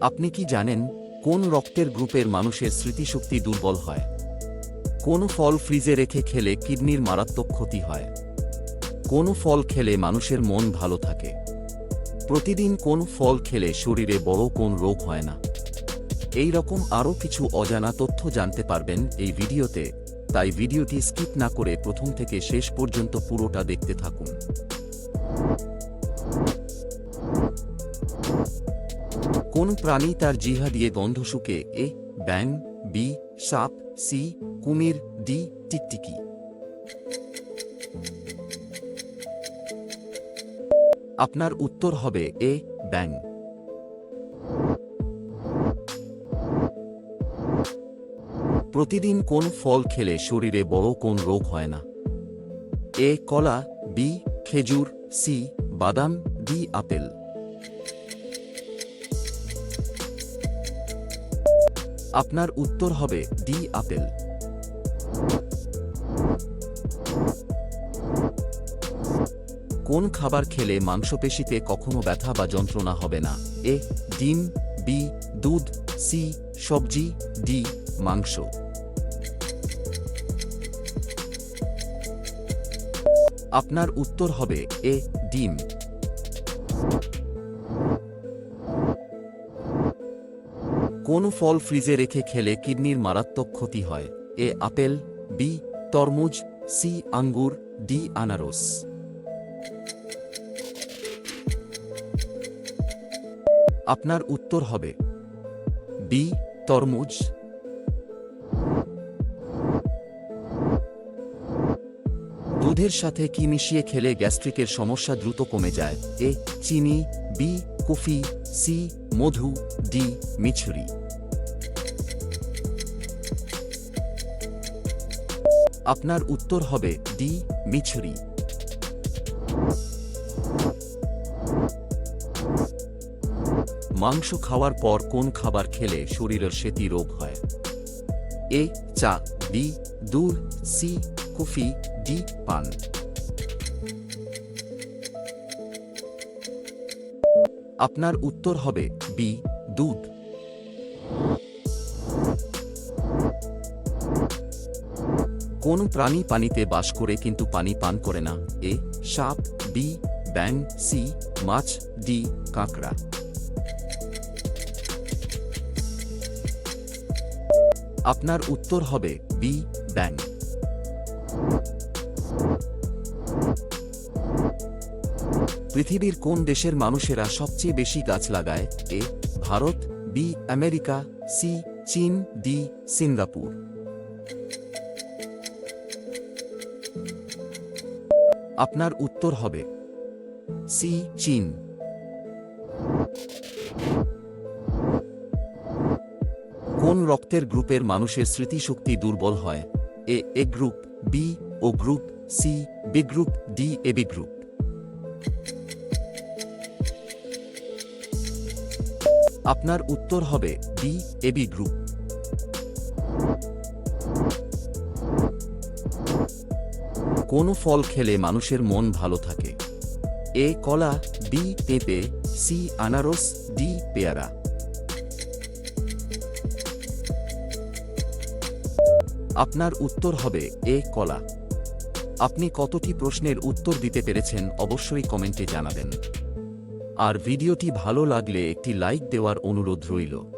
আপনি কি জানেন কোন রক্তের গ্রুপের মানুষের স্মৃতিশক্তি দুর্বল হয়? কোন ফল ফ্রিজে রেখে খেলে কিডনির মারাত্মক ক্ষতি হয়? কোন ফল খেলে মানুষের মন ভালো থাকে? প্রতিদিন কোন ফল খেলে শরীরে বড় কোন রোগ হয় না? এই রকম আরও কিছু অজানা তথ্য জানতে পারবেন এই ভিডিওতে, তাই ভিডিওটি স্কিপ না করে প্রথম থেকে শেষ পর্যন্ত পুরোটা দেখতে থাকুন। কোন প্রাণী তার জিহা দিয়ে গন্ধ শুকে এ ব্যাং বি, সাপ, সি, কুমির, ডি, টিকটিকি। আপনার উত্তর হবে এ ব্যাং প্রতিদিন কোন ফল খেলে শরীরে বড় কোন রোগ হয় না? এ, কলা, বি, খেজুর, সি, বাদাম, ডি, আপেল। আপনার উত্তর হবে ডি, আপেল। কোন খাবার খেলে মাংসপেশিতে কখনো ব্যথা বা যন্ত্রণা হবে না? এ, ডিম, বি, দুধ, সি, সবজি, ডি, মাংস। আপনার উত্তর হবে এ, ডিম। কোন ফল ফ্রিজে রেখে খেলে কিডনির মারাত্মক ক্ষতি হয়? এ আপেল, বি তরমুজ, সি আঙ্গুর, ডি আনারস। আপনার উত্তর হবে, বি তরমুজ। দুধের সাথে কি মিশিয়ে খেলে গ্যাস্ট্রিকের সমস্যা দ্রুত কমে যায়? এ, চিনি, বি, কফি, সি, মধু, ডি, মিছরি। আপনার উত্তর হবে ডি, মিছরি। মাংস খাওয়ার পর কোন খাবার খেলে শরীরের সেতি রোগ হয়? এ, চা, বি, দুধ, সি, কফি, ডি, পান। আপনার উত্তর হবে বি, দুধ। কোন প্রাণী পানিতে বাস করে কিন্তু পানি পান করে না। এ, সাপ, বি ব্যাং সি, মাছ, ডি, কাঁকড়া। আপনার উত্তর হবে বি ব্যাং পৃথিবীর কোন দেশের মানুষেরা সবচেয়ে বেশি গাছ লাগায়? A, Bharat, B, America, C, চীন, ডি, সিঙ্গাপুর। আপনার উত্তর হবে। সি, চীন। কোন রক্তের গ্রুপের মানুষের স্মৃতিশক্তি দুর্বল হয়? A A group, B, O group, C, B group, D, A, B group. আপনার উত্তর হবে ডি এ, বি গ্রুপ। কোন ফল খেলে মানুষের মন ভালো থাকে। এ কলা, বি পেঁপে, সি আনারস, ডি পেয়ারা। আপনার উত্তর হবে এ কলা। আপনি কতটি প্রশ্নের উত্তর দিতে পেরেছেন অবশ্যই কমেন্টে জানাবেন। আর ভিডিওটি ভালো লাগলে একটি লাইক দেওয়ার অনুরোধ রইল।